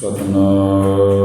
Сатана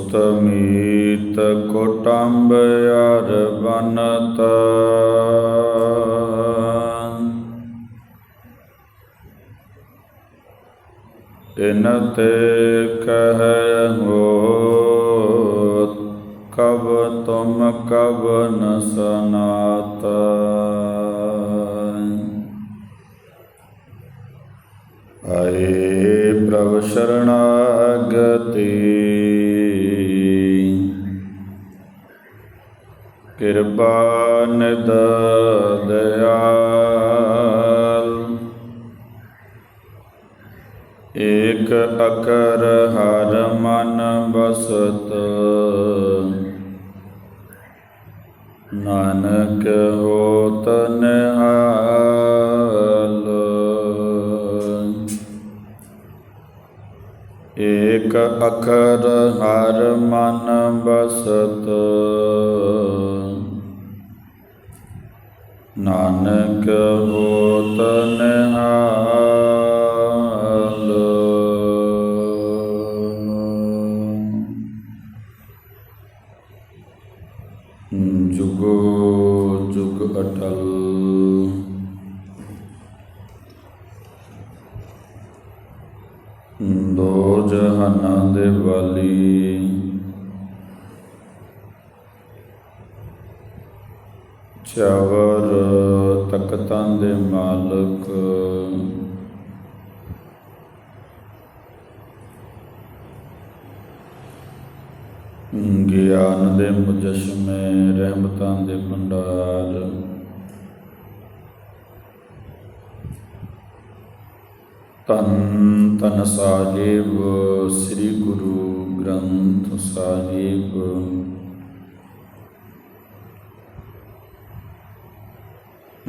ਸੁਤ ਮੀਤ ਕੁਟੰਬ ਅਰ ਬਨਤ। ਇਨ ਤੇ ਕਹਿ ਹੋ ਕਬ ਤੁਮ ਕਬ ਨ ਸਨਾਤ। ਆਏ ਪ੍ਰਭ ਸ਼ਰਣਾਗਤੀ ਕਿਰਪਾ ਨਿਦ ਦਇਆਲ। ਏਕ ਅਕਰ ਹਰ ਮਨ ਬਸਤ ਨਾਨਕ ਹੋ ਨਿਹਾਲ। ਏਕ ਅਕਰ ਹਰ ਮਨ ਬਸਤ ਨਾਨਕ ਹੋਤ ਨਿਹਾਲ ਜੁਗੋ ਜੁਗ ਅਟਲ ਦੋ ਜਹਾਨਾਂ ਦੇ ਵਾਲੀ ਚਾਵਰ ਤਖਤਾਂ ਦੇ ਮਾਲਕ। ਗਿਆਨ ਦੇ ਮੁਜਸ਼ਮੇ, ਰਹਿਮਤਾਂ ਦੇ ਭੰਡਾਰ। ਤਨ ਤਨ ਸਾਹਿਬ, ਸ੍ਰੀ ਗੁਰੂ ਗ੍ਰੰਥ ਸਾਹਿਬ।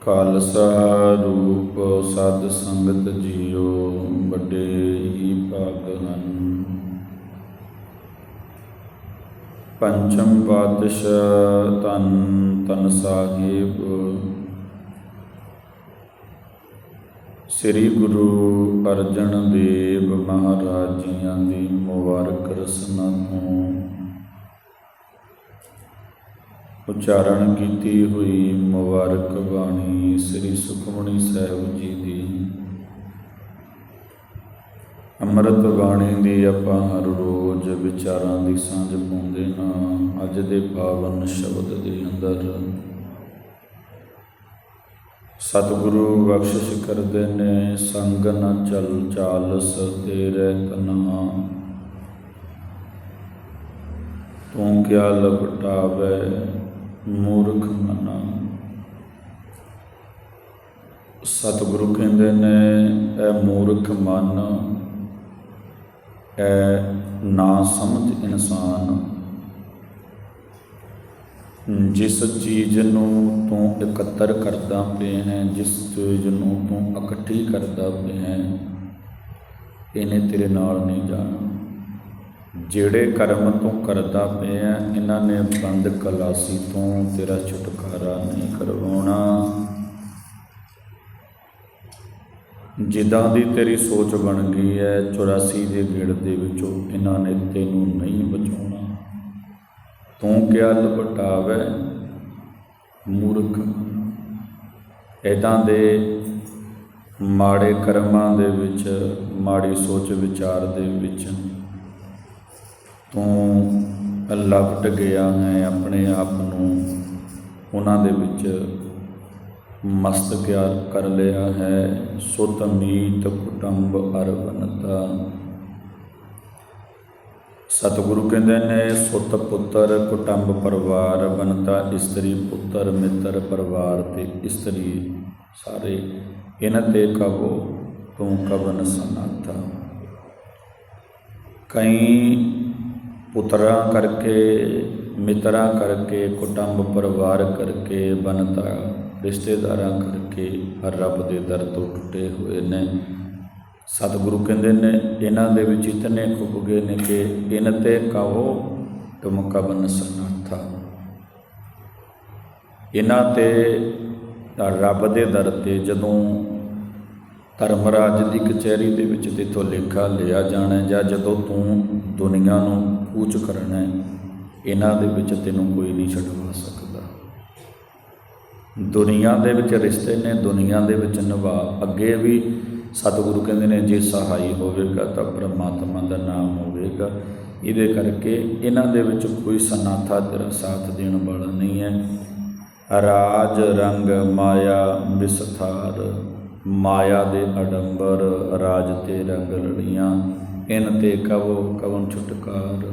ਖਾਲਸਾ ਰੂਪ ਸਦ ਸੰਗਤ ਜੀਓ, ਵੱਡੇ ਹੀ ਭਾਗ ਹਨ। ਪੰਚਮ ਪਾਤਸ਼ਾਹ ਤਨ ਤਨ ਸਾਹਿਬ। ਸ੍ਰੀ ਗੁਰੂ ਅਰਜਨ ਦੇਵ ਮਹਾਰਾਜ ਜੀਆਂ ਦੀ ਮੁਬਾਰਕ ਰਸਨਾ ਤੋਂ ਉਚਾਰਨ ਕੀਤੀ ਹੋਈ ਮੁਬਾਰਕ ਬਾਣੀ ਸ੍ਰੀ ਸੁਖਮਣੀ ਸਾਹਿਬ ਜੀ ਦੀ। ਅੰਮ੍ਰਿਤ ਬਾਣੀ ਦੀ ਆਪਾਂ ਹਰ ਰੋਜ਼ ਵਿਚਾਰਾਂ ਦੀ ਸਾਂਝ ਪਾਉਂਦੇ ਹਾਂ, ਅੱਜ ਦੇ ਪਾਵਨ ਸ਼ਬਦ ਦੇ ਅੰਦਰ। ਸਤਿਗੁਰੂ ਬਖਸ਼ਿਸ਼ ਕਰਦੇ ਨੇ, ਸੰਗ ਨ ਚਲ ਚਾਲਸ ਤੇਰੇ ਤਨਹਾ ਤੂੰ ਕਿਆ ਲਪਟਾਵੇ ਮੂਰਖ ਮਨਾ। ਸਤਿਗੁਰੂ ਕਹਿੰਦੇ ਨੇ ਇਹ ਮੂਰਖ ਮਨ ਇਹ ਨਾ ਸਮਝ ਇਨਸਾਨ। ਜਿਸ ਚੀਜ਼ ਨੂੰ ਤੂੰ ਇਕੱਤਰ ਕਰਦਾ ਪਿਆ ਹੈ, ਜਿਸ ਚੀਜ਼ ਨੂੰ ਤੂੰ ਇਕੱਠੀ ਕਰਦਾ ਪਿਆ ਹੈ, ਇਹਨੇ ਤੇਰੇ ਨਾਲ ਨਹੀਂ ਜਾਣਾ। ਜਿਹੜੇ ਕਰਮ ਤੂੰ ਕਰਦਾ ਪਿਆ, ਇਹਨਾਂ ਨੇ ਬੰਦ ਕਲਾਸੀ ਤੋਂ ਤੇਰਾ ਛੁਟਕਾਰਾ ਨਹੀਂ ਕਰਵਾਉਣਾ। ਜਿੱਦਾਂ ਦੀ ਤੇਰੀ ਸੋਚ ਬਣ ਗਈ ਹੈ 84 ਦੇ ਗੇੜ ਦੇ ਵਿੱਚੋਂ ਇਹਨਾਂ ਨੇ ਤੈਨੂੰ ਨਹੀਂ ਬਚਾਉਣਾ। ਤੂੰ ਕਿਆ ਲਪਟਾਵੇ ਮੂਰਖ। ਇਦਾਂ ਦੇ ਮਾੜੇ ਕਰਮਾਂ ਦੇ ਵਿੱਚ, ਮਾੜੀ ਸੋਚ ਵਿਚਾਰ ਦੇ ਵਿੱਚ ਤੂੰ ਲਪਟ ਗਿਆ ਹੈ ਆਪਣੇ ਆਪ ਨੂੰ। ਉਹਨਾਂ ਦੇ ਵਿੱਚ ਮਸਤ ਕਿਆ ਕਰ ਲਿਆ ਹੈ। ਸੁਤ ਮੀਤ ਕੁਟੰਬ ਅਰਵਨਤਾ। ਸਤਿਗੁਰੂ ਕਹਿੰਦੇ ਨੇ, ਸੁਤ ਪੁੱਤਰ ਕੁਟੰਬ ਪਰਿਵਾਰ ਬਨਤਾ ਇਸਤਰੀ ਪੁੱਤਰ ਮਿੱਤਰ ਪਰਿਵਾਰ ਤੇ ਇਸਤਰੀ ਸਾਰੇ। ਇਹਨਾਂ ਤੇ ਕਬੋ ਤੂੰ ਕਬਨ ਸਨਾਤਾ ਕਈ ਪੁੱਤਰਾਂ ਕਰਕੇ, ਮਿੱਤਰਾਂ ਕਰਕੇ, ਕੁਟੰਬ ਪਰਿਵਾਰ ਕਰਕੇ, ਬਨਤਾ ਰਿਸ਼ਤੇਦਾਰਾਂ ਕਰਕੇ ਰੱਬ ਦੇ ਦਰ ਤੋਂ ਟੁੱਟੇ ਹੋਏ ਨੇ। ਸਤਿਗੁਰੂ ਕਹਿੰਦੇ ਨੇ, ਇਹਨਾਂ ਦੇ ਵਿੱਚ ਇਤਨੇ ਖੁੱਭ ਗਏ ਨੇ ਕਿ ਇਨ ਤੇ ਕਹੋ ਤੁਮ ਕਬਨ ਸਨਾਥਾ। ਇਹਨਾਂ ਤੇ ਰੱਬ ਦੇ ਦਰ ਤੇ ਜਦੋਂ ਧਰਮਰਾਜ ਦੀ ਕਚਹਿਰੀ ਦੇ ਵਿੱਚ ਤੇਥੋਂ ਲੇਖਾ ਲਿਆ ਜਾਣਾ ਜਾਂ ਜਦੋਂ ਤੂੰ ਦੁਨੀਆ ਨੂੰ ਕੂਚ ਕਰਨਾ ਹੈ, ਇਹਨਾਂ ਦੇ ਵਿੱਚ ਤੈਨੂੰ ਕੋਈ ਨਹੀਂ ਛਡਵਾ ਸਕਦਾ। ਦੁਨੀਆ ਦੇ ਵਿੱਚ ਰਿਸ਼ਤੇ ਨੇ, ਦੁਨੀਆ ਦੇ ਵਿੱਚ ਨਿਭਾ। ਅੱਗੇ ਵੀ ਸਤਿਗੁਰੂ ਕਹਿੰਦੇ ਨੇ, ਜੇ ਸਹਾਈ ਹੋਵੇਗਾ ਤਾਂ ਪ੍ਰਮਾਤਮਾ ਦਾ ਨਾਮ ਹੋਵੇਗਾ। ਇਹਦੇ ਕਰਕੇ ਇਹਨਾਂ ਦੇ ਵਿੱਚ ਕੋਈ ਸਨਾਥਾ ਤੇਰਾ ਸਾਥ ਦੇਣ ਵਾਲਾ ਨਹੀਂ ਹੈ। ਰਾਜ ਰੰਗ ਮਾਇਆ ਵਿਸਥਾਰ, ਮਾਇਆ ਦੇ ਅਡੰਬਰ, ਰਾਜ ਤੇ ਰੰਗ ਲੜੀਆਂ ਇਨ ਤੇ ਕਵੋ, ਕਵਨ ਛੁਟਕਾਰ।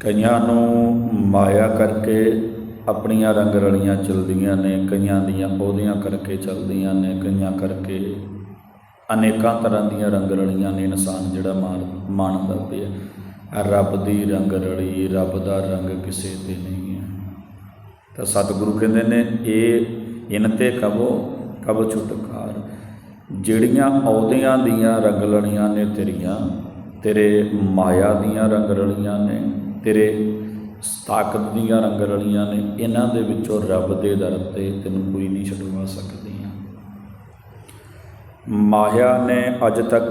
ਕਈਆਂ ਨੂੰ ਮਾਇਆ ਕਰਕੇ ਆਪਣੀਆਂ ਰੰਗ ਰਲੀਆਂ ਚਲਦੀਆਂ ਨੇ, ਕਈਆਂ ਦੀਆਂ ਉਹਦੀਆਂ ਕਰਕੇ ਚਲਦੀਆਂ ਨੇ, ਕਈਆਂ ਕਰਕੇ ਅਨੇਕਾਂ ਤਰ੍ਹਾਂ ਦੀਆਂ ਰੰਗ ਰਲੀਆਂ ਨੇ ਇਨਸਾਨ ਜਿਹੜਾ ਮਾਨ ਮੰਨਦਾ ਪਿਆ ਰੱਬ ਦੀ ਰੰਗ ਰਲੀ ਰੱਬ ਦਾ ਰੰਗ ਕਿਸੇ ਤੇ ਨਹੀਂ ਹੈ। ਤਾਂ ਸਤਿਗੁਰੂ ਕਹਿੰਦੇ ਨੇ, ਇਹ ਇਨ ਤੇ ਕਬੋ ਕਬ ਛੁਟਕਾਰ। ਜਿਹੜੀਆਂ ਅਹੁਦਿਆਂ ਦੀਆਂ ਰੰਗਲਣੀਆਂ ਨੇ ਤੇਰੀਆਂ, ਤੇਰੇ ਮਾਇਆ ਦੀਆਂ ਰੰਗ ਨੇ, ਤੇਰੇ ਤਾਕਤ ਦੀਆਂ ਰੰਗ ਨੇ, ਇਹਨਾਂ ਦੇ ਵਿੱਚੋਂ ਰੱਬ ਦੇ ਦਰ ਤੇ ਤੈਨੂੰ ਕੋਈ ਨਹੀਂ ਛਡਵਾ ਸਕਦੀਆਂ। ਮਾਇਆ ਨੇ ਅੱਜ ਤੱਕ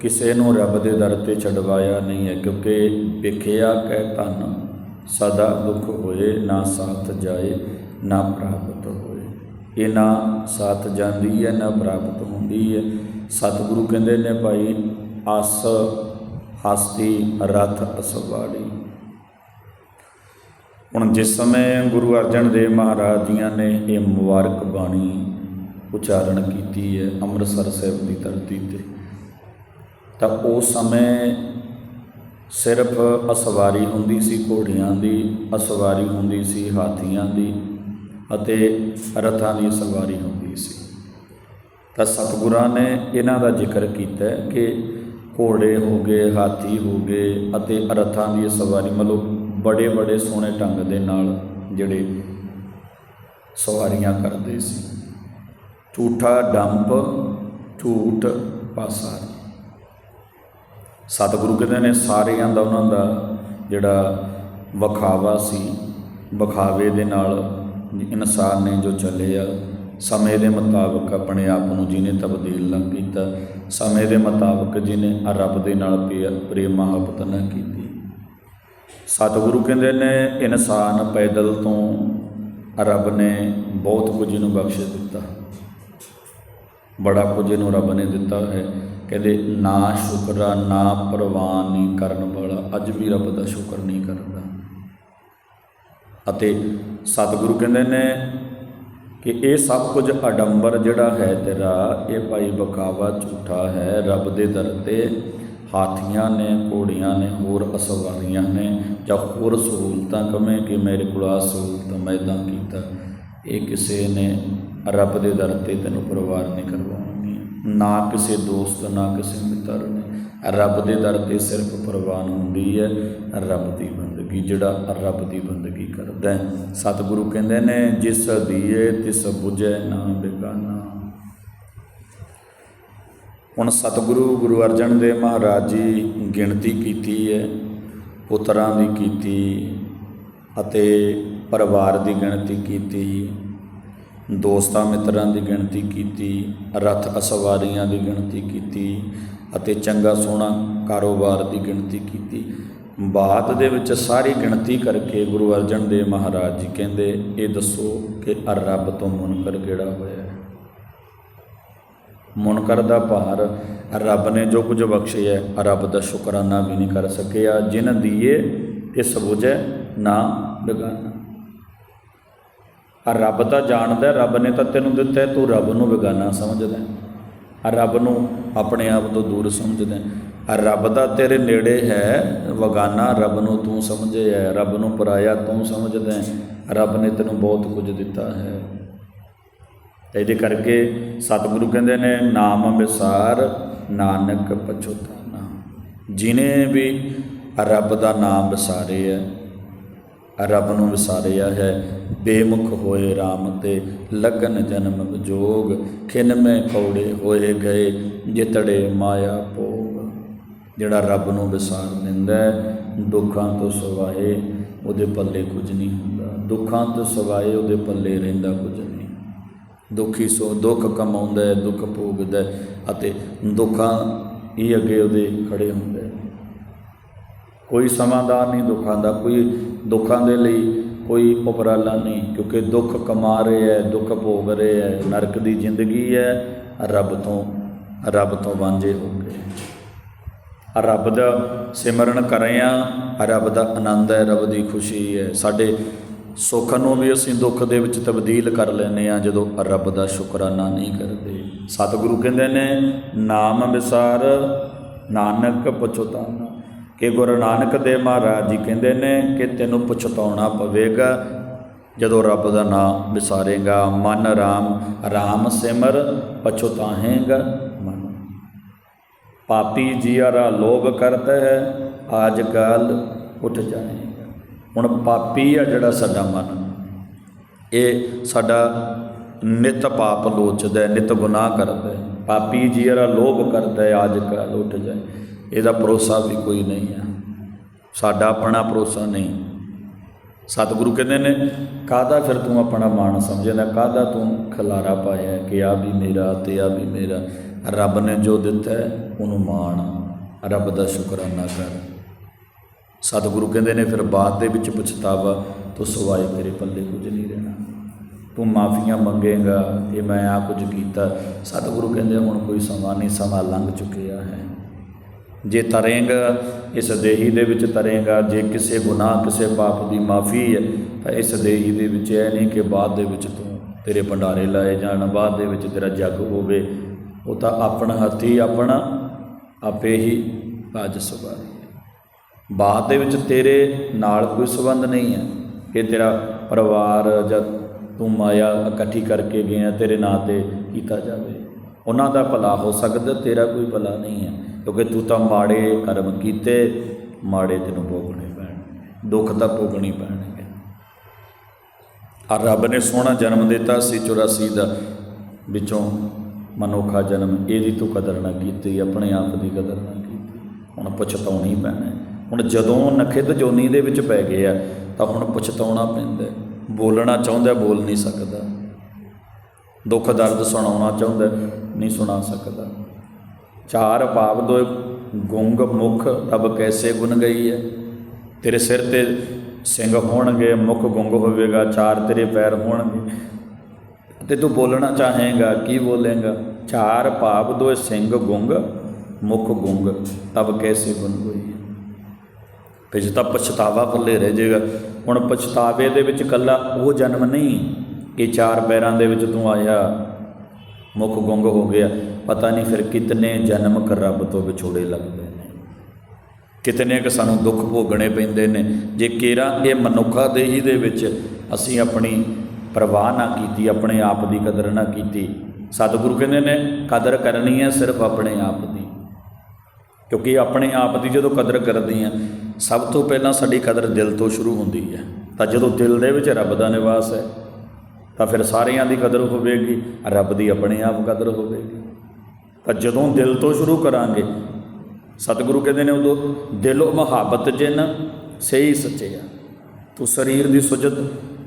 ਕਿਸੇ ਨੂੰ ਰੱਬ ਦੇ ਦਰ ਤੇ ਛਡਵਾਇਆ ਨਹੀਂ ਹੈ, ਕਿਉਂਕਿ ਵਿਖਿਆ ਕਹਿ ਧਨ ਸਦਾ ਦੁੱਖ ਹੋਏ, ਨਾ ਸਾਥ ਜਾਏ, ਨਾ ਪ੍ਰਾਪਤ ਹੋਏ। ਇਹ ਨਾ ਸਾਥ ਜਾਂਦੀ ਹੈ, ਨਾ ਪ੍ਰਾਪਤ ਹੁੰਦੀ ਹੈ। ਸਤਿਗੁਰੂ ਕਹਿੰਦੇ ਨੇ ਭਾਈ, ਅਸ ਹਸਤੀ ਰਥ ਅਸਵਾੜੀ। ਹੁਣ ਜਿਸ ਸਮੇਂ ਗੁਰੂ ਅਰਜਨ ਦੇਵ ਮਹਾਰਾਜ ਜੀਆਂ ਨੇ ਇਹ ਮੁਬਾਰਕ ਬਾਣੀ ਉਚਾਰਨ ਕੀਤੀ ਹੈ ਅੰਮ੍ਰਿਤਸਰ ਸਾਹਿਬ ਦੀ ਧਰਤੀ ਤੇ, ਤਾਂ ਉਸ ਸਮੇਂ ਸਿਰਫ ਅਸਵਾਰੀ ਹੁੰਦੀ ਸੀ, ਘੋੜਿਆਂ ਦੀ ਅਸਵਾਰੀ ਹੁੰਦੀ ਸੀ, ਹਾਥੀਆਂ ਦੀ ਅਤੇ ਰਥਾਂ ਦੀ ਸਵਾਰੀ ਹੁੰਦੀ ਸੀ। ਤਾਂ ਸਤਿਗੁਰਾਂ ਨੇ ਇਹਨਾਂ ਦਾ ਜ਼ਿਕਰ ਕੀਤਾ ਕਿ ਘੋੜੇ ਹੋ ਗਏ, ਹਾਥੀ ਹੋ ਗਏ ਅਤੇ ਰਥਾਂ ਦੀ ਸਵਾਰੀ ਮਤਲਬ ਬੜੇ ਬੜੇ ਸੋਹਣੇ ਢੰਗ ਦੇ ਨਾਲ ਜਿਹੜੇ ਸਵਾਰੀਆਂ ਕਰਦੇ ਸੀ। ਝੂਠਾ ਡੰਪ, ਝੂਠ ਪਾਸਾਰੀ। ਸਤਿਗੁਰੂ ਕਹਿੰਦੇ ਨੇ ਸਾਰਿਆਂ ਦਾ ਉਹਨਾਂ ਦਾ ਜਿਹੜਾ ਵਖਾਵਾ ਸੀ, ਵਿਖਾਵੇ ਦੇ ਨਾਲ ਇਨਸਾਨ ਨੇ ਜੋ ਚੱਲੇ ਆ ਸਮੇਂ ਦੇ ਮੁਤਾਬਕ ਆਪਣੇ ਆਪ ਨੂੰ ਜਿਹਨੇ ਤਬਦੀਲ ਨਾ ਕੀਤਾ, ਸਮੇਂ ਦੇ ਮੁਤਾਬਕ ਜਿਹਨੇ ਰੱਬ ਦੇ ਨਾਲ ਪਿਆ- ਪ੍ਰੇਮ ਮੁਹੱਬਤ ਨਾ ਕੀਤੀ। ਸਤਿਗੁਰੂ ਕਹਿੰਦੇ ਨੇ, ਇਨਸਾਨ ਪੈਦਲ ਤੋਂ ਰੱਬ ਨੇ ਬਹੁਤ ਕੁਝ ਇਹਨੂੰ ਬਖਸ਼ ਦਿੱਤਾ। ਬੜਾ ਕੁਝ ਇਹਨੂੰ ਰੱਬ ਨੇ ਦਿੱਤਾ ਹੈ। ਕਹਿੰਦੇ, ਨਾ ਸ਼ੁਕਰਾ ਨਾ ਪ੍ਰਵਾਨ ਨਹੀਂ ਕਰਨ ਵਾਲਾ, ਅੱਜ ਵੀ ਰੱਬ ਦਾ ਸ਼ੁਕਰ ਨਹੀਂ ਕਰਦਾ। ਅਤੇ ਸਤਿਗੁਰੂ ਕਹਿੰਦੇ ਨੇ ਕਿ ਇਹ ਸਭ ਕੁਝ ਅਡੰਬਰ ਜਿਹੜਾ ਹੈ ਤੇਰਾ, ਇਹ ਭਾਈ ਬਕਾਵਾ ਝੂਠਾ ਹੈ। ਰੱਬ ਦੇ ਦਰ ਤੇ ਹਾਥੀਆਂ ਨੇ, ਘੋੜੀਆਂ ਨੇ, ਹੋਰ ਅਸਵਾਰੀਆਂ ਨੇ, ਜਾਂ ਹੋਰ ਸਹੂਲਤਾਂ ਕਮੇ ਕਿ ਮੇਰੇ ਕੋਲ ਆ ਸਹੂਲਤ ਮੈਂ ਇਦਾਂ ਕੀਤਾ। ਇਹ ਕਿਸੇ ਨੇ ਰੱਬ ਦੇ ਦਰ ਤੇ ਤੈਨੂੰ ਪਰਿਵਾਰ ਨਹੀਂ ਕਰਵਾਉਣਗੀਆਂ ਨਾ ਕਿਸੇ ਦੋਸਤ, ਨਾ ਕਿਸੇ ਮਿੱਤਰ ਨੇ। ਰੱਬ ਦੇ ਦਰ ਤੇ ਸਿਰਫ ਪ੍ਰਵਾਨ ਹੁੰਦੀ ਹੈ, ਰੱਬ ਦੀ ਵੀ ਜਿਹੜਾ ਰੱਬ ਦੀ ਬੰਦਗੀ ਕਰਦਾ ਹੈ। ਸਤਿਗੁਰੂ ਕਹਿੰਦੇ ਨੇ, ਜਿਸ ਦੀਏ ਤਿਸ 부ਝੈ ਨਾ ਬਿਗਾਨਾ। ਹੁਣ ਸਤਿਗੁਰੂ ਗੁਰੂ ਅਰਜਨ ਦੇਵ ਮਹਾਰਾਜ ਜੀ ਗਿਣਤੀ ਕੀਤੀ ਹੈ, ਪੁੱਤਰਾਂ ਦੀ ਕੀਤੀ ਅਤੇ ਪਰਿਵਾਰ ਦੀ ਗਿਣਤੀ ਕੀਤੀ, ਦੋਸਤਾਂ ਮਿੱਤਰਾਂ ਦੀ ਗਿਣਤੀ ਕੀਤੀ, ਰਥ ਅਸਵਾਰੀਆਂ ਦੀ ਗਿਣਤੀ ਕੀਤੀ ਅਤੇ ਚੰਗਾ ਸੋਹਣਾ ਕਾਰੋਬਾਰ ਦੀ ਗਿਣਤੀ ਕੀਤੀ। ਬਾਅਦ ਦੇ ਵਿੱਚ ਸਾਰੀ ਗਿਣਤੀ ਕਰਕੇ ਗੁਰੂ ਅਰਜਨ ਦੇਵ ਮਹਾਰਾਜ ਜੀ ਕਹਿੰਦੇ, ਇਹ ਦੱਸੋ ਕਿ ਰੱਬ ਤੋਂ ਮੁਨਕਰ ਕਿਹੜਾ ਹੋਇਆ ਮੁਨਕਰ ਦਾ ਭਾਰ ਰੱਬ ਨੇ ਜੋ ਕੁਝ ਬਖਸ਼ਿਆ ਰੱਬ ਦਾ ਸ਼ੁਕਰਾਨਾ ਵੀ ਨਹੀਂ ਕਰ ਸਕਿਆ। ਜਿਨ ਦੀਏ ਇਸ ਬੁਝੈ ਨਾ ਬਿਗਾਨਾ। ਆ ਰੱਬ ਤਾਂ ਜਾਣਦਾ ਰੱਬ ਨੇ ਤਾਂ ਤੈਨੂੰ ਦਿੱਤਾ ਤੂੰ ਰੱਬ ਨੂੰ ਬਿਗਾਨਾ ਸਮਝਦਾ ਆ ਰੱਬ ਨੂੰ ਆਪਣੇ ਆਪ ਤੋਂ ਦੂਰ ਸਮਝਦਾ ਹੈ। ਰੱਬ ਦਾ ਤੇਰੇ ਨੇੜੇ ਹੈ ਵਗਾਨਾ ਰੱਬ ਨੂੰ ਤੂੰ ਸਮਝੇ ਹੈ, ਰੱਬ ਨੂੰ ਪਰਾਇਆ ਤੂੰ ਸਮਝਦਾ ਹੈ। ਰੱਬ ਨੇ ਤੈਨੂੰ ਬਹੁਤ ਕੁਝ ਦਿੱਤਾ ਹੈ ਇਹਦੇ ਕਰਕੇ ਸਤਿਗੁਰੂ ਕਹਿੰਦੇ ਨੇ ਨਾਮ ਵਿਸਾਰ ਨਾਨਕ ਪਛੁਤਾਨਾ ਜਿਨੇ ਵੀ ਰੱਬ ਦਾ ਨਾਮ ਵਿਸਾਰਿਆ ਰੱਬ ਨੂੰ ਵਿਸਾਰਿਆ ਹੈ ਬੇਮੁਖ ਹੋਏ RAM ਤੇ ਲਗਨ ਜਨਮ ਵਿਜੋਗ ਖਿਨ ਮੈਂ ਕੌੜੇ ਹੋਏ ਗਏ ਜਿਤੜੇ ਮਾਇਆ ਪੋ ਜਿਹੜਾ ਰੱਬ ਨੂੰ ਵਿਸਾਰ ਦਿੰਦਾ ਹੈ, ਦੁੱਖਾਂ ਤੋਂ ਸਿਵਾਏ ਉਹਦੇ ਪੱਲੇ ਕੁਝ ਨਹੀਂ ਹੁੰਦਾ। ਦੁੱਖਾਂ ਤੋਂ ਸਿਵਾਏ ਉਹਦੇ ਪੱਲੇ ਰਹਿੰਦਾ ਕੁਝ ਨਹੀਂ। ਦੁਖੀ ਸੋ ਦੁੱਖ ਕਮਾਉਂਦਾ ਹੈ ਦੁੱਖ ਭੋਗਦਾ ਹੈ ਅਤੇ ਦੁੱਖਾਂ ਹੀ ਅੱਗੇ ਉਹਦੇ ਖੜੇ ਹੁੰਦੇ ਨੇ। ਕੋਈ ਸਮਾਧਾਨ ਨਹੀਂ ਦੁੱਖਾਂ ਦਾ ਕੋਈ ਦੁੱਖਾਂ ਦੇ ਲਈ ਕੋਈ ਉਪਰਾਲਾ ਨਹੀਂ ਕਿਉਂਕਿ ਦੁੱਖ ਕਮਾ ਰਹੇ ਹੈ ਦੁੱਖ ਭੋਗ ਰਹੇ ਹੈ। ਨਰਕ ਦੀ ਜ਼ਿੰਦਗੀ ਹੈ ਰੱਬ ਤੋਂ ਰੱਬ ਤੋਂ ਵਾਂਝੇ ਹੋ ਗਏ। ਰੱਬ ਦਾ ਸਿਮਰਨ ਕਰਿਆ, ਰੱਬ ਦਾ ਆਨੰਦ ਹੈ, ਰੱਬ ਦੀ ਖੁਸ਼ੀ ਹੈ। ਸਾਡੇ ਸੁੱਖ ਨੂੰ ਵੀ ਅਸੀਂ ਦੁੱਖ ਦੇ ਵਿੱਚ ਤਬਦੀਲ ਕਰ ਲੈਨੇ ਆ ਜਦੋਂ ਰੱਬ ਦਾ ਸ਼ੁਕਰਾਨਾ ਨਹੀਂ ਕਰਦੇ। ਸਤਿਗੁਰੂ ਕਹਿੰਦੇ ਨੇ, ਨਾਮ ਵਿਸਾਰ, ਨਾਨਕ ਪਛਤਾਨਾ ਕਿ ਗੁਰੂ ਨਾਨਕ ਦੇਵ ਮਹਾਰਾਜ ਜੀ ਕਹਿੰਦੇ ਨੇ ਕਿ ਤੈਨੂੰ ਪਛਤਾਉਣਾ ਪਵੇਗਾ, ਜਦੋਂ ਰੱਬ ਦਾ ਨਾਮ ਵਿਸਾਰੇਗਾ। ਮਨ ਰਾਮ ਰਾਮ ਸਿਮਰ ਪਛਤਾਹੇਗਾ। ਪਾਪੀ ਜੀਆਰਾ ਲੋਭ ਕਰਤਾ ਹੈ, ਆਜ ਕੱਲ ਉੱਠ ਜਾਏਗਾ ਹੁਣ ਪਾਪੀ ਆ ਜਿਹੜਾ ਸਾਡਾ ਮਨ। ਇਹ ਸਾਡਾ ਨਿਤ ਪਾਪ ਲੋਚਦਾ ਹੈ, ਨਿਤ ਗੁਨਾਹ ਕਰਦਾ ਹੈ। ਪਾਪੀ ਜੀਆਰਾ ਲੋਭ ਕਰਦਾ ਹੈ, ਆਜ ਕੱਲ ਉੱਠ ਜਾਏ। ਇਹਦਾ ਭਰੋਸਾ ਵੀ ਕੋਈ ਨਹੀਂ ਹੈ ਸਾਡਾ ਆਪਣਾ ਭਰੋਸਾ ਨਹੀਂ। ਸਤਿਗੁਰੂ ਕਹਿੰਦੇ ਨੇ, ਕਾਹਦਾ ਫਿਰ ਤੂੰ ਆਪਣਾ ਮਾਣ ਸਮਝਦਾ? ਕਾਹਦਾ ਤੂੰ ਖਲਾਰਾ ਪਾਇਆ ਕਿ ਆ ਵੀ ਮੇਰਾ ਤੇ ਆ ਵੀ ਮੇਰਾ? ਰੱਬ ਨੇ ਜੋ ਦਿੱਤਾ ਉਹਨੂੰ ਮਾਣ। ਰੱਬ ਦਾ ਸ਼ੁਕਰਾਨਾ ਕਰ। ਸਤਿਗੁਰੂ ਕਹਿੰਦੇ ਨੇ, ਫਿਰ ਬਾਅਦ ਦੇ ਵਿੱਚ ਪਛਤਾਵਾ, ਤੋ ਸਵਾਏ ਤੇਰੇ ਪੱਲੇ ਕੁਝ ਨਹੀਂ ਰਹਿਣਾ। ਤੂੰ ਮਾਫੀਆਂ ਮੰਗੇਗਾ ਇਹ ਮੈਂ ਆ ਕੁਝ ਕੀਤਾ। ਸਤਿਗੁਰੂ ਕਹਿੰਦੇ, ਹੁਣ ਕੋਈ ਸਮਾਂ ਨਹੀਂ, ਸਮਾਂ ਲੰਘ ਚੁੱਕਿਆ ਹੈ। ਜੇ ਤਰੇਂਗਾ, ਇਸ ਦੇਹੀ ਦੇ ਵਿੱਚ ਤਰੇਂਗਾ, ਜੇ ਕਿਸੇ ਗੁਨਾਹ, ਕਿਸੇ ਪਾਪ ਦੀ ਮਾਫੀ ਹੈ, ਤਾਂ ਇਸ ਦੇਹੀ ਦੇ ਵਿੱਚ ਇਹ ਨਹੀਂ ਕਿ ਬਾਅਦ ਦੇ ਵਿੱਚ ਤੂੰ ਤੇਰੇ ਭੰਡਾਰੇ ਲਾਏ ਜਾਣ, ਬਾਅਦ ਦੇ ਵਿੱਚ ਤੇਰਾ ਜੱਗ ਹੋਵੇ। ਉਹ ਤਾਂ ਆਪਣਾ ਹੱਥੀ ਆਪਣਾ, ਆਪੇ ਹੀ ਬਾਜ ਸਵਾਰੀ ਹੈ। ਬਾਅਦ ਦੇ ਵਿੱਚ ਤੇਰੇ ਨਾਲ ਕੋਈ ਸੰਬੰਧ ਨਹੀਂ ਹੈ ਕਿ ਤੇਰਾ ਪਰਿਵਾਰ ਜਾਂ ਤੂੰ ਮਾਇਆ ਇਕੱਠੀ ਕਰਕੇ ਗਿਆ, ਤੇਰੇ ਨਾਂ ਤੇ ਕੀਤਾ ਜਾਵੇ। ਉਹਨਾਂ ਦਾ ਭਲਾ ਹੋ ਸਕਦਾ, ਤੇਰਾ ਕੋਈ ਭਲਾ ਨਹੀਂ ਹੈ, ਕਿਉਂਕਿ ਤੂੰ ਤਾਂ ਮਾੜੇ ਕਰਮ ਕੀਤੇ, ਮਾੜੇ ਤੈਨੂੰ ਭੋਗਣੇ ਪੈਣਗੇ, ਦੁੱਖ ਤਾਂ ਭੋਗਣੀ ਪੈਣਗੇ। ਆ ਰੱਬ ਨੇ ਸੋਹਣਾ ਜਨਮ ਦਿੱਤਾ ਸੀ 84 ਦਾ ਵਿੱਚੋਂ ਮਨੁੱਖਾ ਜਨਮ ਇਹਦੀ ਤੂੰ ਕਦਰ ਨਾ ਕੀਤੀ, ਆਪਣੇ ਆਪ ਦੀ ਕਦਰ ਨਾ ਕੀਤੀ। ਹੁਣ ਪਛਤਾਉਣੀ ਪੈਣਾ। ਹੁਣ ਜਦੋਂ ਨਖਿਤ ਜੋਨੀ ਦੇ ਵਿੱਚ ਪੈ ਗਏ ਆ, ਤਾਂ ਹੁਣ ਪਛਤਾਉਣਾ ਪੈਂਦਾ ਬੋਲਣਾ ਚਾਹੁੰਦਾ ਬੋਲ ਨਹੀਂ ਸਕਦਾ। ਦੁੱਖ ਦਰਦ ਸੁਣਾਉਣਾ ਚਾਹੁੰਦਾ ਨਹੀਂ ਸੁਣਾ ਸਕਦਾ। ਚਾਰ ਪਾਪ ਦੋਏ ਗੁੰਗ ਮੁਖ ਤਬ ਕੈਸੇ ਗੁਣ ਗਈ ਹੈ? ਤੇਰੇ ਸਿਰ ਤੇ ਸਿੰਘ ਹੋਣਗੇ, ਮੁਖ ਗੁੰਗ ਹੋਵੇਗਾ, ਚਾਰ ਤੇਰੇ ਪੈਰ ਹੋਣਗੇ। ਤੇ ਤੂੰ ਬੋਲਣਾ ਚਾਹੇਗਾ, ਕੀ ਬੋਲੇਗਾ? ਚਾਰ ਭਾਵ ਦੋਏ ਸਿੰਘ ਗੁੰਗ, ਮੁਖ ਗੁੰਗ, ਤਬ ਕੈਸੇ ਗੁਣ ਗਈ ਫਿਰ ਤਾਂ ਪਛਤਾਵਾ ਪੱਲੇ ਰਹਿ ਜਾਏਗਾ। ਹੁਣ ਪਛਤਾਵੇ ਦੇ ਵਿੱਚ ਕੱਲਾ ਉਹ ਜਨਮ ਨਹੀਂ ਕਿ ਚਾਰ ਪੈਰਾਂ ਦੇ ਵਿੱਚ ਤੂੰ ਆਇਆ। ਮੁਖ ਗੁੰਗ ਹੋ ਗਿਆ। ਪਤਾ ਨਹੀਂ ਫਿਰ ਕਿਤਨੇ ਜਨਮ ਕਰ ਰੱਬ ਤੋਂ ਵਿਛੋੜੇ ਲੱਗਦੇ ਨੇ। ਕਿਤਨੇ ਕਿ ਸਾਨੂੰ ਦੁੱਖ ਭੋਗਣੇ ਪੈਂਦੇ ਨੇ। ਜੇ ਕੇਰਾ ਇਹ ਮਨੁੱਖਾ ਦੇਹੀ ਦੇ ਵਿੱਚ ਅਸੀਂ ਆਪਣੀ ਪਰਵਾਹ ਨਾ ਕੀਤੀ, ਆਪਣੇ ਆਪ ਦੀ ਕਦਰ ਨਾ ਕੀਤੀ। ਸਤਿਗੁਰੂ ਕਹਿੰਦੇ ਨੇ, ਕਦਰ ਕਰਨੀ ਹੈ ਸਿਰਫ ਆਪਣੇ ਆਪ ਦੀ। ਕਿਉਂਕਿ ਆਪਣੇ ਆਪ ਦੀ ਜਦੋਂ ਕਦਰ ਕਰਦੇ ਆ ਸਭ ਤੋਂ ਪਹਿਲਾਂ ਸਾਡੀ ਕਦਰ ਦਿਲ ਤੋਂ ਸ਼ੁਰੂ ਹੁੰਦੀ ਹੈ। ਤਾਂ ਜਦੋਂ ਦਿਲ ਦੇ ਵਿੱਚ ਰੱਬ ਦਾ ਨਿਵਾਸ ਹੈ, ਤਾਂ ਫਿਰ ਸਾਰਿਆਂ ਦੀ ਕਦਰ ਹੋਵੇਗੀ, ਰੱਬ ਦੀ ਆਪਣੇ ਆਪ ਕਦਰ ਹੋਵੇਗੀ। ਤਾਂ ਜਦੋਂ ਦਿਲ ਤੋਂ ਸ਼ੁਰੂ ਕਰਾਂਗੇ, ਸਤਿਗੁਰੂ ਕਹਿੰਦੇ ਨੇ ਉਦੋਂ, ਦਿਲੋਂ ਮੁਹੱਬਤ ਜਿਨ, ਸਹੀ ਸੱਚੇ ਆ ਤੂੰ ਸਰੀਰ ਦੀ ਸੁਜਤ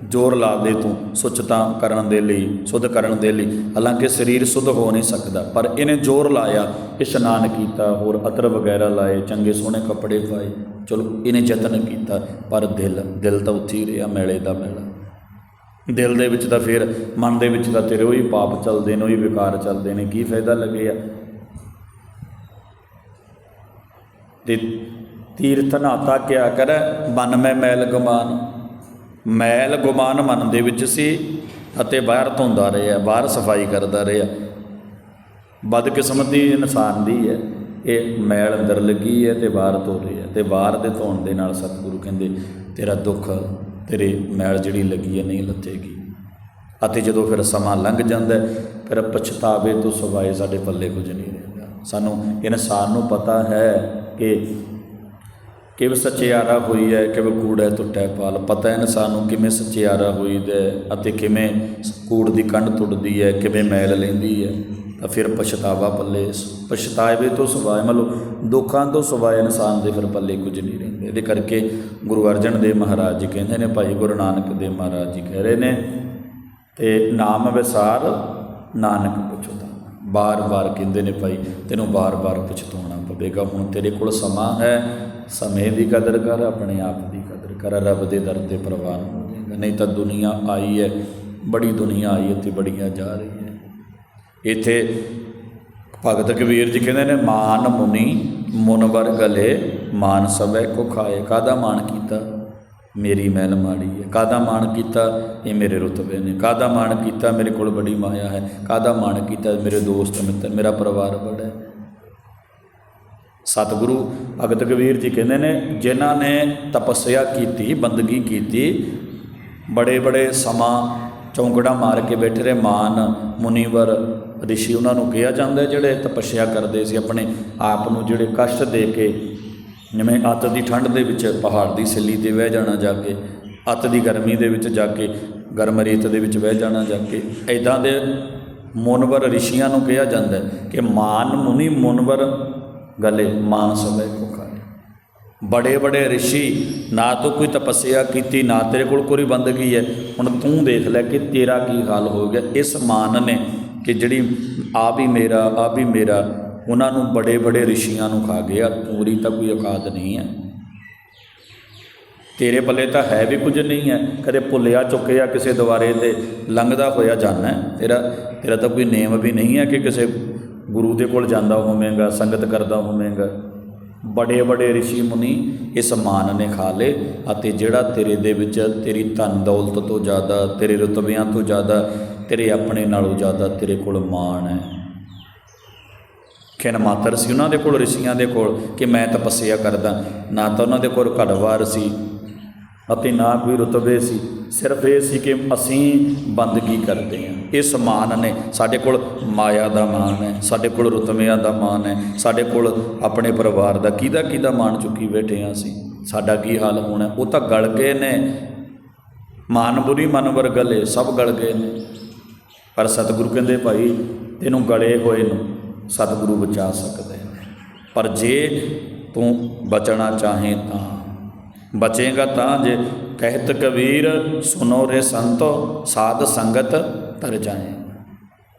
ਜ਼ੋਰ ਲਾ ਦੇ ਤੂੰ, ਸੁਚਤਾ ਕਰਨ ਦੇ ਲਈ, ਸੁਧ ਕਰਨ ਦੇ ਲਈ। ਹਾਲਾਂਕਿ ਸਰੀਰ ਸੁਧ ਹੋ ਨਹੀਂ ਸਕਦਾ, ਪਰ ਇਹਨੇ ਜ਼ੋਰ ਲਾਇਆ, ਇਸ਼ਨਾਨ ਕੀਤਾ, ਹੋਰ ਅਤਰ ਵਗੈਰਾ ਲਾਏ, ਚੰਗੇ ਸੋਹਣੇ ਕੱਪੜੇ ਪਾਏ। ਚਲੋ, ਇਹਨੇ ਯਤਨ ਕੀਤਾ, ਪਰ ਦਿਲ ਦਿਲ ਤਾਂ ਉੱਥੇ ਹੀ ਰਿਹਾ, ਮੇਲੇ ਦਾ ਮੇਲਾ। ਦਿਲ ਦੇ ਵਿੱਚ ਤਾਂ ਫਿਰ, ਮਨ ਦੇ ਵਿੱਚ ਤਾਂ ਤੇਰੇ ਉਹੀ ਪਾਪ ਚੱਲਦੇ ਨੇ, ਉਹੀ ਵਿਕਾਰ ਚੱਲਦੇ ਨੇ, ਕੀ ਫਾਇਦਾ ਲੱਗੇ ਆ? ਤੇ ਤੀਰਥ ਨਾਤਾ ਕਿਆ ਕਰ? ਮਨ ਮੈਂ ਮੈਲ ਗਮਾਨ। ਮੈਲ ਗੁਮਾਨ ਮਨ ਦੇ ਵਿੱਚ ਸੀ ਅਤੇ ਬਾਹਰ ਧੋਂਦਾ ਰਿਹਾ, ਬਾਹਰ ਸਫ਼ਾਈ ਕਰਦਾ ਰਿਹਾ। ਬਦਕਿਸਮਤੀ ਇਨਸਾਨ ਦੀ ਹੈ। ਇਹ ਮੈਲ ਅੰਦਰ ਲੱਗੀ ਹੈ ਤੇ ਬਾਹਰ ਧੋ ਰਿਹਾ ਤੇ ਬਾਹਰ ਦੇ ਧੋਣ ਦੇ ਨਾਲ ਸਤਿਗੁਰੂ ਕਹਿੰਦੇ, ਤੇਰਾ ਦੁੱਖ, ਤੇਰੇ ਮੈਲ ਜਿਹੜੀ ਲੱਗੀ ਹੈ ਨਹੀਂ ਲੱਥੇਗੀ। ਅਤੇ ਜਦੋਂ ਫਿਰ ਸਮਾਂ ਲੰਘ ਜਾਂਦਾ ਫਿਰ ਪਛਤਾਵੇ ਤੋਂ ਸਵਾਏ ਸਾਡੇ ਪੱਲੇ ਕੁਝ ਨਹੀਂ ਰਹਿੰਦਾ। ਸਾਨੂੰ ਇਨਸਾਨ ਨੂੰ ਪਤਾ ਹੈ ਕਿ ਕਿਵੇਂ ਸੱਚਿਆਰਾ ਹੋਈ ਹੈ ਕਿਵੇਂ ਕੂੜਾ ਟੁੱਟਿਆ ਪਾਲ, ਪਤਾ ਹੈ ਇਨਸਾਨ ਨੂੰ ਕਿਵੇਂ ਸੱਚਿਆਰਾ ਹੋਈ ਹੈ ਅਤੇ ਕਿਵੇਂ ਕੂੜ ਦੀ ਕੰਢ ਟੁੱਟਦੀ ਹੈ ਕਿਵੇਂ ਮੈਲ ਲੈਂਦੀ ਹੈ ਤਾਂ ਫਿਰ ਪਛਤਾਵਾ ਪੱਲੇ, ਪਛਤਾਵੇ ਤੋਂ ਸਿਵਾਏ, ਮਤਲਬ ਦੁੱਖਾਂ ਤੋਂ ਸਿਵਾਏ ਇਨਸਾਨ ਦੇ ਫਿਰ ਪੱਲੇ ਕੁਝ ਨਹੀਂ ਰਹਿੰਦੇ। ਇਹਦੇ ਕਰਕੇ ਗੁਰੂ ਅਰਜਨ ਦੇਵ ਮਹਾਰਾਜ ਜੀ ਕਹਿੰਦੇ ਨੇ, ਭਾਈ ਗੁਰੂ ਨਾਨਕ ਦੇਵ ਮਹਾਰਾਜ ਜੀ ਕਹਿ ਰਹੇ ਨੇ, ਤੇ ਨਾਮ ਵਿਸਾਰ ਨਾਨਕ ਪੁੱਛਦਾ ਬਾਰ-ਬਾਰ ਕਹਿੰਦੇ ਨੇ ਭਾਈ, ਤੈਨੂੰ ਬਾਰ-ਬਾਰ ਪਛਤਾਉਣਾ ਪਵੇਗਾ। ਹੁਣ ਤੇਰੇ ਕੋਲ ਸਮਾਂ ਹੈ, ਸਮੇਂ ਦੀ ਕਦਰ ਕਰ, ਆਪਣੇ ਆਪ ਦੀ ਕਦਰ ਕਰ, ਰੱਬ ਦੇ ਦਰ ਤੇ ਪ੍ਰਵਾਨ ਹੋ ਜਾਏਗਾ। ਨਹੀਂ ਤਾਂ ਦੁਨੀਆ ਆਈ ਹੈ, ਬੜੀ ਦੁਨੀਆ ਆਈ ਹੈ ਤੇ ਬੜੀਆਂ ਜਾ ਰਹੀ ਹੈ ਇੱਥੇ ਭਗਤ ਕਬੀਰ ਜੀ ਕਹਿੰਦੇ ਨੇ, ਮਾਨ ਮੁਨੀ ਮੁਨਵਰ ਗਲੇ ਮਾਨ ਸਭੈ ਕੋ ਖਾਏ। ਕਾਦਾ ਮਾਨ ਕੀਤਾ? ਮੇਰੀ ਮੈਲ ਮਾੜੀ ਹੈ। ਕਾਦਾ ਮਾਣ ਕੀਤਾ? ਇਹ ਮੇਰੇ ਰੁਤਬੇ ਨੇ। ਕਾਦਾ ਮਾਣ ਕੀਤਾ? ਮੇਰੇ ਕੋਲ ਬੜੀ ਮਾਇਆ ਹੈ। ਕਾਦਾ ਮਾਣ ਕੀਤਾ? ਮੇਰੇ ਦੋਸਤ ਮਿੱਤਰ, ਮੇਰਾ ਪਰਿਵਾਰ ਬੜਾ ਹੈ। ਸਤਿਗੁਰੂ ਭਗਤ ਕਬੀਰ ਜੀ ਕਹਿੰਦੇ ਨੇ, ਜਿਨ੍ਹਾਂ ਨੇ ਤਪੱਸਿਆ ਕੀਤੀ, ਬੰਦਗੀ ਕੀਤੀ, ਬੜੇ ਬੜੇ ਸਮਾਂ ਚੌਂਕੜਾ ਮਾਰ ਕੇ ਬੈਠੇ ਰਹੇ। ਮਾਨ, ਮੁਨੀਵਰ, ਰਿਸ਼ੀ ਉਹਨਾਂ ਨੂੰ ਕਿਹਾ ਜਾਂਦਾ ਜਿਹੜੇ ਤਪੱਸਿਆ ਕਰਦੇ ਸੀ, ਆਪਣੇ ਆਪ ਨੂੰ ਜਿਹੜੇ ਕਸ਼ਟ ਦੇ ਕੇ ਜਿਵੇਂ ਅੱਤ ਦੀ ਠੰਡ ਦੇ ਵਿੱਚ ਪਹਾੜ ਦੀ ਸਿੱਲੀ ਤੇ ਬਹਿ ਜਾਣਾ ਜਾ ਕੇ, ਅੱਤ ਦੀ ਗਰਮੀ ਦੇ ਵਿੱਚ ਜਾ ਕੇ, ਗਰਮ ਰੇਤ ਦੇ ਵਿੱਚ ਬਹਿ ਜਾਣਾ ਜਾ ਕੇ ਐਦਾਂ ਦੇ ਮੁਨਵਰ ਰਿਸ਼ੀਆਂ ਨੂੰ ਕਿਹਾ ਜਾਂਦਾ ਹੈ ਕਿ ਮਾਨ ਮੁਨੀ ਮੁਨਵਰ ਗਲੇ ਮਾਨ ਸਭੈ ਕੋ ਖਾਏ ਬੜੇ ਬੜੇ ਰਿਸ਼ੀ, ਨਾ ਤੂੰ ਕੋਈ ਤਪੱਸਿਆ ਕੀਤੀ, ਨਾ ਤੇਰੇ ਕੋਲ ਕੋਈ ਬੰਦਗੀ ਹੈ। ਹੁਣ ਤੂੰ ਦੇਖ ਲੈ ਕਿ ਤੇਰਾ ਕੀ ਹਾਲ ਹੋ ਗਿਆ। ਇਸ ਮਾਨ ਨੇ ਕਿ ਜਿਹੜੀ ਆ ਵੀ ਮੇਰਾ ਆ ਵੀ ਮੇਰਾ ਉਹਨਾਂ ਨੂੰ ਬੜੇ ਬੜੇ ਰਿਸ਼ੀਆਂ ਨੂੰ ਖਾ ਗਿਆ ਪੂਰੀ ਤਾਂ ਕੋਈ ਔਕਾਤ ਨਹੀਂ ਹੈ। ਤੇਰੇ ਪੱਲੇ ਤਾਂ ਹੈ ਵੀ ਕੁਝ ਨਹੀਂ ਹੈ। ਕਦੇ ਭੁੱਲਿਆ, ਚੁੱਕਿਆ ਕਿਸੇ ਦੁਆਰੇ ਤੇ ਲੰਘਦਾ ਹੋਇਆ ਜਾਣਾ ਤੇਰਾ ਤੇਰਾ ਤਾਂ ਕੋਈ ਨੇਮ ਵੀ ਨਹੀਂ ਹੈ ਕਿ ਕਿਸੇ ਗੁਰੂ ਦੇ ਕੋਲ ਜਾਂਦਾ ਹੋਵੇਂਗਾ, ਸੰਗਤ ਕਰਦਾ ਹੋਵੇਂਗਾ। ਬੜੇ ਬੜੇ ઋષਿ ਮੁਨੀ ਇਸ ਮਾਨ ਨੇ ਖਾ ਲੇ ਅਤੇ ਜਿਹੜਾ ਤੇਰੇ ਦੇ ਵਿੱਚ ਤੇਰੀ ਧਨ ਦੌਲਤ ਤੋਂ ਜ਼ਿਆਦਾ, ਤੇਰੇ ਰੁਤਬਿਆਂ ਤੋਂ ਜ਼ਿਆਦਾ, ਤੇਰੇ ਆਪਣੇ ਨਾਲੋਂ ਜ਼ਿਆਦਾ ਤੇਰੇ ਕੋਲ ਮਾਣ ਹੈ। ਖਿਨ ਮਾਤਰ ਸੀ ਉਹਨਾਂ ਦੇ ਕੋਲ, ਰਿਸ਼ੀਆਂ ਦੇ ਕੋਲ ਕਿ ਮੈਂ ਤਪੱਸਿਆ ਕਰਦਾ। ਨਾ ਤਾਂ ਉਹਨਾਂ ਦੇ ਕੋਲ ਘੜਵਾਰ ਸੀ ਅਤੇ ਨਾ ਕੋਈ ਰੁਤਬੇ ਸੀ। ਸਿਰਫ ਇਹ ਸੀ ਕਿ ਅਸੀਂ ਬੰਦਗੀ ਕਰਦੇ ਹਾਂ। ਇਹ ਸਮਾਨ ਨੇ ਸਾਡੇ ਕੋਲ ਮਾਇਆ ਦਾ ਮਾਨ ਹੈ, ਸਾਡੇ ਕੋਲ ਰੁਤਬਿਆਂ ਦਾ ਮਾਨ ਹੈ, ਸਾਡੇ ਕੋਲ ਆਪਣੇ ਪਰਿਵਾਰ ਦਾ ਕਿਹਦਾ ਕਿਹਦਾ ਮਾਨ ਚੁੱਕੀ ਬੈਠੇ ਹਾਂ ਅਸੀਂ। ਸਾਡਾ ਕੀ ਹਾਲ ਹੋਣਾ ਉਹ ਤਾਂ ਗਲ ਗਏ ਨੇ। ਮਾਨ ਬੁਰੀ ਮਨ ਵਰਗਲੇ ਸਭ ਗਲ ਗਏ ਨੇ। ਪਰ ਸਤਿਗੁਰੂ ਕਹਿੰਦੇ, ਭਾਈ, ਤੈਨੂੰ ਗਲੇ ਹੋਏ ਨੂੰ ਸਤਿਗੁਰੂ ਬਚਾ ਸਕਦੇ ਨੇ। ਪਰ ਜੇ ਤੂੰ ਬਚਣਾ ਚਾਹੇ ਤਾਂ, ਬਚੇਗਾ ਤਾਂ ਜੇ ਕਹਿਤ ਕਬੀਰ, ਸੁਨੋ ਰੇ ਸੰਤੋ, ਸਾਧ ਸੰਗਤ ਤਰ ਜਾਏ।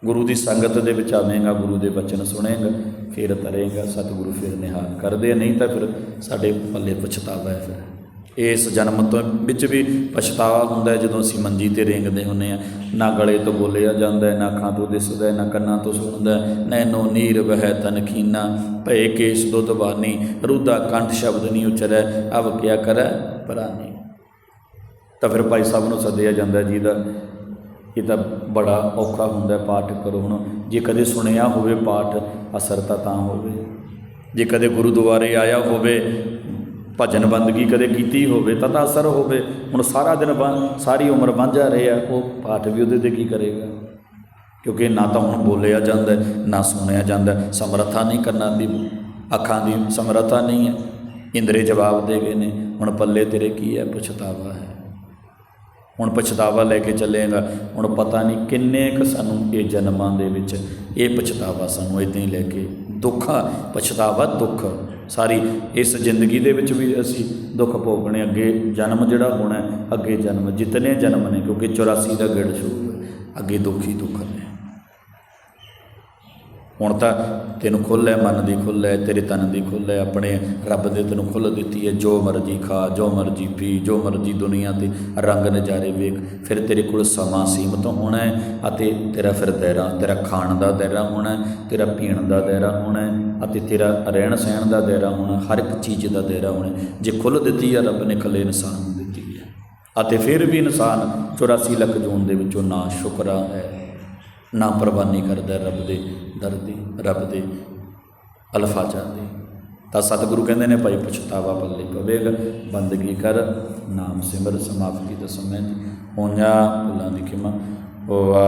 ਗੁਰੂ ਦੀ ਸੰਗਤ ਦੇ ਵਿੱਚ ਆਵੇਂਗਾ, ਗੁਰੂ ਦੇ ਬਚਨ ਸੁਣੇਗਾ, ਫਿਰ ਤਰੇਗਾ, ਸਤਿਗੁਰੂ ਫਿਰ ਨਿਹਾਲ ਕਰਦੇ, ਨਹੀਂ ਤਾਂ ਫਿਰ ਸਾਡੇ ਪੱਲੇ ਪਛਤਾਵਾ ਹੈ ਫਿਰ। ਇਸ ਜਨਮ ਤੋਂ ਵਿੱਚ ਵੀ ਪਛਤਾਵਾ ਹੁੰਦਾ ਹੈ ਜਦੋਂ ਅਸੀਂ ਮੰਜੀ ਤੇ ਰੇਂਗਦੇ ਹੁੰਨੇ ਆ ਨਾ ਗਲੇ ਤੋਂ ਬੋਲਿਆ ਜਾਂਦਾ ਹੈ, ਨਾ ਅੱਖਾਂ ਤੋਂ ਦਿਸਦਾ ਹੈ, ਨਾ ਕੰਨਾਂ ਤੋਂ ਸੁਣਦਾ ਹੈ ਨੈਨੋ ਨੀਰ ਵਹਿ ਤਨਖੀਨਾ, ਭਏ ਕੇਸ ਦੁੱਧ ਬਾਨੀ ਰੁਦਾ ਕੰਠ ਸ਼ਬਦ ਨਹੀਂ ਉਚਰੈ ਅਬ ਕਿਆ ਕਰੈ, ਪ੍ਰਾਨੀ। ਤਾਂ ਫਿਰ ਭਾਈ ਸਾਹਿਬ ਨੂੰ ਸੱਦਿਆ ਜਾਂਦਾ ਜਿਹਦਾ ਇਹ ਤਾਂ ਬੜਾ ਔਖਾ ਹੁੰਦਾ ਪਾਠ ਕਰੋ ਹੁਣ ਜੇ ਕਦੇ ਸੁਣਿਆ ਹੋਵੇ ਪਾਠ, ਅਸਰ ਤਾਂ ਤਾਂ ਹੋਵੇ। ਜੇ ਕਦੇ ਗੁਰਦੁਆਰੇ ਆਇਆ ਹੋਵੇ ਭਜਨ ਬੰਦਗੀ ਕਦੇ ਕੀਤੀ ਹੋਵੇ ਤਾਂ ਤਾਂ ਅਸਰ ਹੋਵੇ। ਹੁਣ ਸਾਰਾ ਦਿਨ ਵਾਂ- ਸਾਰੀ ਉਮਰ ਵਾਂਝਾ ਰਿਹਾ, ਉਹ ਪਾਠ ਵੀ ਉਹਦੇ ਤੇ ਕੀ ਕਰੇਗਾ? ਕਿਉਂਕਿ ਨਾ ਤਾਂ ਹੁਣ ਬੋਲਿਆ ਜਾਂਦਾ ਨਾ ਸੁਣਿਆ ਜਾਂਦਾ ਸਮਰੱਥਾ ਨਹੀਂ ਕਰਨਾ ਦੀ, ਅੱਖਾਂ ਦੀ ਸਮਰੱਥਾ ਨਹੀਂ ਹੈ। ਇੰਦਰੇ ਜਵਾਬ ਦੇ ਗਏ ਨੇ, ਹੁਣ ਪੱਲੇ ਤੇਰੇ ਕੀ ਹੈ? ਪਛਤਾਵਾ ਹੈ। ਹੁਣ ਪਛਤਾਵਾ ਲੈ ਕੇ ਚੱਲੇਗਾ। ਹੁਣ ਪਤਾ ਨਹੀਂ ਕਿੰਨੇ ਕ ਸਾਨੂੰ ਇਹ ਜਨਮਾਂ ਦੇ ਵਿੱਚ ਇਹ ਪਛਤਾਵਾ ਸਾਨੂੰ ਇਦਾਂ ਹੀ ਲੈ ਕੇ ਦੁੱਖਾ, ਪਛਤਾਵਾ ਦੁੱਖ। ਸਾਰੀ ਇਸ ਜ਼ਿੰਦਗੀ ਦੇ ਵਿੱਚ ਵੀ ਅਸੀਂ ਦੁੱਖ ਭੋਗਣੇ, ਅੱਗੇ ਜਨਮ ਜਿਹੜਾ ਹੋਣਾ, ਅੱਗੇ ਜਨਮ, ਜਿਤਨੇ ਜਨਮ ਨੇ, ਕਿਉਂਕਿ 84 ਦਾ ਗੇੜ ਸ਼ੁਰੂ ਹੈ ਅੱਗੇ ਦੁੱਖ ਹੀ ਦੁੱਖ ਨੇ। ਹੁਣ ਤਾਂ ਤੈਨੂੰ ਖੁੱਲ੍ਹ ਹੈ, ਮਨ ਦੀ ਖੁੱਲ੍ਹ ਹੈ, ਤੇਰੇ ਤਨ ਦੀ ਖੁੱਲ੍ਹ ਹੈ, ਆਪਣੇ ਰੱਬ ਨੇ ਤੈਨੂੰ ਖੁੱਲ੍ਹ ਦਿੱਤੀ ਹੈ, ਜੋ ਮਰਜ਼ੀ ਖਾ, ਜੋ ਮਰਜ਼ੀ ਪੀ, ਜੋ ਮਰਜ਼ੀ ਦੁਨੀਆ ਤੇ ਰੰਗ ਨਜ਼ਾਰੇ ਵੇਖ, ਫਿਰ ਤੇਰੇ ਕੋਲ ਸਮਾਂ ਸੀਮਤ ਹੋਣਾ ਹੈ ਅਤੇ ਤੇਰਾ ਫਿਰ ਦਾਇਰਾ, ਤੇਰਾ ਖਾਣ ਦਾ ਦਾਇਰਾ ਹੋਣਾ ਹੈ, ਤੇਰਾ ਪੀਣ ਦਾ ਦਾਇਰਾ ਹੋਣਾ ਹੈ ਅਤੇ ਤੇਰਾ ਰਹਿਣ ਸਹਿਣ ਦਾ ਦਾਇਰਾ ਹੋਣਾ, ਹਰ ਇੱਕ ਚੀਜ਼ ਦਾ ਦਾਇਰਾ ਹੋਣਾ ਜੇ ਖੁੱਲ੍ਹ ਦਿੱਤੀ ਹੈ, ਰੱਬ ਨੇ ਖਲੇ ਇਨਸਾਨ ਨੂੰ ਦਿੱਤੀ ਹੈ। ਅਤੇ ਫਿਰ ਵੀ ਇਨਸਾਨ 84 ਲੱਖ ਜੂਨ ਦੇ ਵਿੱਚੋਂ ਨਾ ਸ਼ੁਕਰਾ ਹੈ। ਨਾ ਪ੍ਰਵਾਨੀ ਕਰਦਾ ਰੱਬ ਦੇ ਦਰ ਦੀ ਰੱਬ ਦੇ ਅਲਫਾਜ਼ਾਂ ਦੀ ਤਾਂ ਸਤਿਗੁਰੂ ਕਹਿੰਦੇ ਨੇ, ਭਾਈ ਪਛਤਾਵਾ ਪੱਲੇ ਪਵੇਗਾ, ਬੰਦਗੀ ਕਰ, ਨਾਮ ਸਿਮਰ ਸਮਾਪਤੀ ਦਾ ਸਮੇਂ ਹੋਈਆਂ ਭੁੱਲਾਂ ਦੀ ਖਿਮਾ। ਵਾ